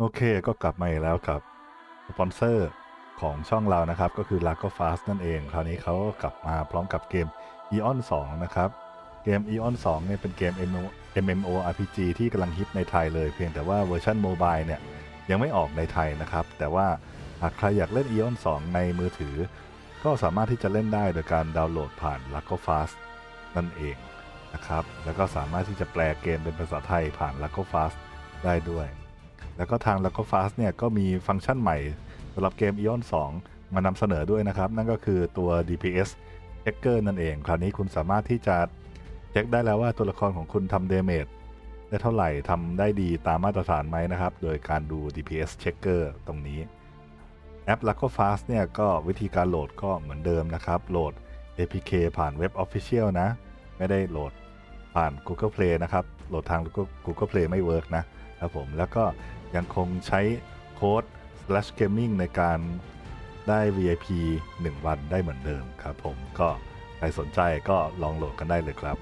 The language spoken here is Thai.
โอเคก็กลับมาอีกแล้วกับสปอนเซอร์ของช่องเรานะครับ ก็คือ l a g o Fast นั่นเอง คราวนี้เขากลับมาพร้อมกับเกม Eon 2 นะครับ เกม Eon 2 เนี่ยเป็นเกม MMO MMORPG ที่กำลังฮิตในไทยเลย เพียงแต่ว่าเวอร์ชันโมบายเนี่ย ยังไม่ออกในไทยนะครับ แต่ว่าหากใครอยากเล่น Eon 2 ในมือถือ ก็สามารถที่จะเล่นได้โดยการดาวน์โหลดผ่าน l a g o Fast นั่นเองนะครับแล้วก็สามารถที่จะแปลเกมเป็นภาษาไทยผ่าน l a g o Fast ได้ด้วย แล้วก็ทาง l a g o Fast เนี่ยก็มีฟังก์ชันใหม่สำหรับเกม Eon 2 มานำเสนอด้วยนะครับ นั่นก็คือตัว DPS Checker นั่นเอง คราวนี้คุณสามารถที่จะเช็คได้แล้วว่าตัวละครของคุณทำเดเมจได้เท่าไหร่ทำได้ดีตามมาตรฐานไหมนะครับ โดยการดู DPS Checker ตรงนี้แอป l a g o Fast เนี่ยก็วิธีการโหลดก็เหมือนเดิมนะครับ โหลด APK ผ่านเว็บ Official นะ ไม่ได้โหลด ผ่าน Google Play นะครับ โหลดทาง Google Google Play ไม่เวิร์กนะครับผม แล้วก็ยังคงใช้โค้ด slash gaming ในการได้ VIP 1 วันได้เหมือนเดิมครับผม ก็ใครสนใจก็ลองโหลดกันได้เลยครับ